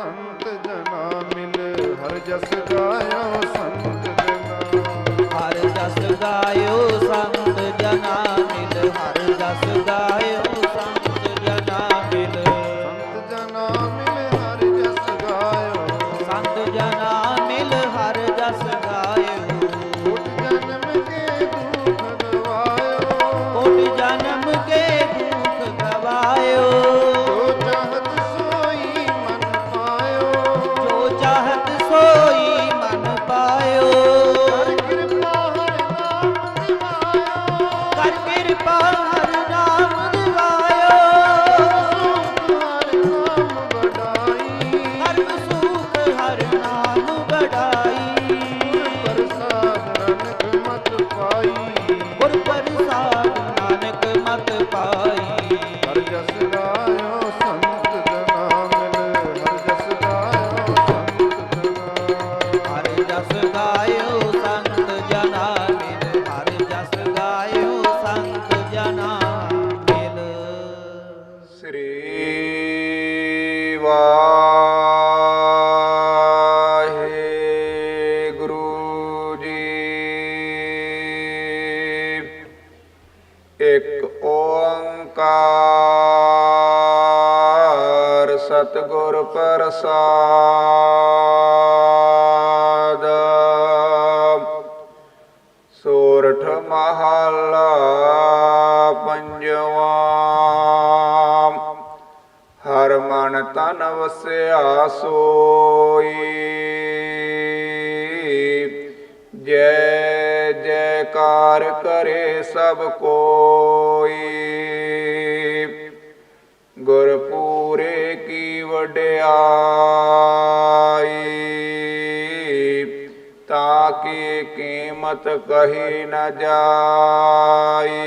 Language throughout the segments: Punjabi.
ਸੰਤ ਜਨਾ ਮਿਲ ਹਰ ਜਸ ਗਾਇਓ ਸੰਤ ਜਨਾ। ਹਰ ਜਸ ਗਾਇਓ ਸੰਤ ਜਨਾ ਮਿਲ ਹਰ ਜਸ ਗਾਇਓ ਸੰਤ ਜਨਾ ਮਿਲ। ਸੰਤ ਜਨਾ ਮਿਲ ਹਰ ਜਸ ਗਾਇਓ। ਸੰਤ ਜਨਾ ਮਿਲ ਹਰ ਜਸ ਗਾਇਓ। ਕੋਟ ਜਨਮ ਕੇ ਦੁਖ ਗਵਾਇਓ ਕੋਟ ਜਨਮ ਵਾਹਿਗੁਰੂ ਜੀ। ਇੱਕ ਓੰਕਾਰ ਸਤਿਗੁਰ ਪ੍ਰਸਾਦ। ਸੋਰਠ ਮਹਾ ਹਰ ਮਨ ਤਨ ਵਸਿਆ ਸੋਈ ਜੈ ਜੈਕਾਰ ਕਰੇ ਸਭ ਕੋਈ ਗੁਰਪੂਰੇ ਕੀ ਵਡਿਆਈ ਤਾਂ ਕੀ ਕੀਮਤ ਕਹੀ ਨ ਜਾਈ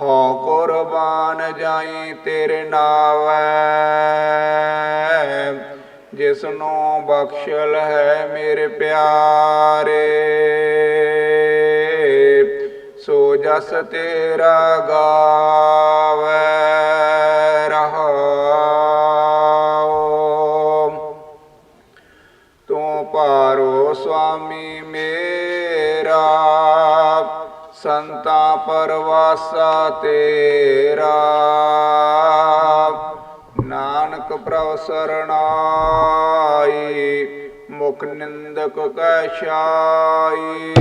ਹਉ ਕੁਰਬਾਨ ਜਾਈ ਤੇਰੇ ਨਾਵੈ, ਜਿਸਨੂੰ ਬਖਸ਼ਲ ਹੈ ਮੇਰੇ ਪਿਆਰੇ। ਸੋ ਜਸ ਤੇਰਾ ਗਾਵੈ ਰਹਾਉ ਤੂੰ ਪਾਰੋ ਸੁਆਮੀ ਮੇਰਾ ਸੰਤਾ ਪਰਵਾਸਾ ਤੇਰਾ। ਨਾਨਕ ਪ੍ਰਭ ਸਰਣਾਈ, ਮੁਖ ਨਿੰਦਕ ਕੈ ਛਾਈ।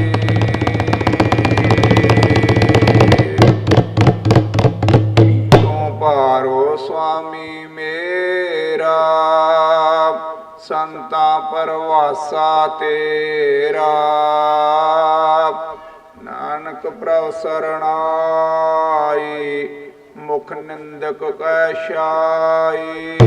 ਤੂੰ ਪਾਰੋ ਸੁਆਮੀ ਮੇਰਾ, ਸੰਤਾ ਪਰਵਾਸਾ ਤੇਰਾ। ਨਾਨਕ ਪ੍ਰਭ ਸਰਣਾਈ ਮੁਖ ਨਿੰਦਕ ਕੈ ਛਾਈ।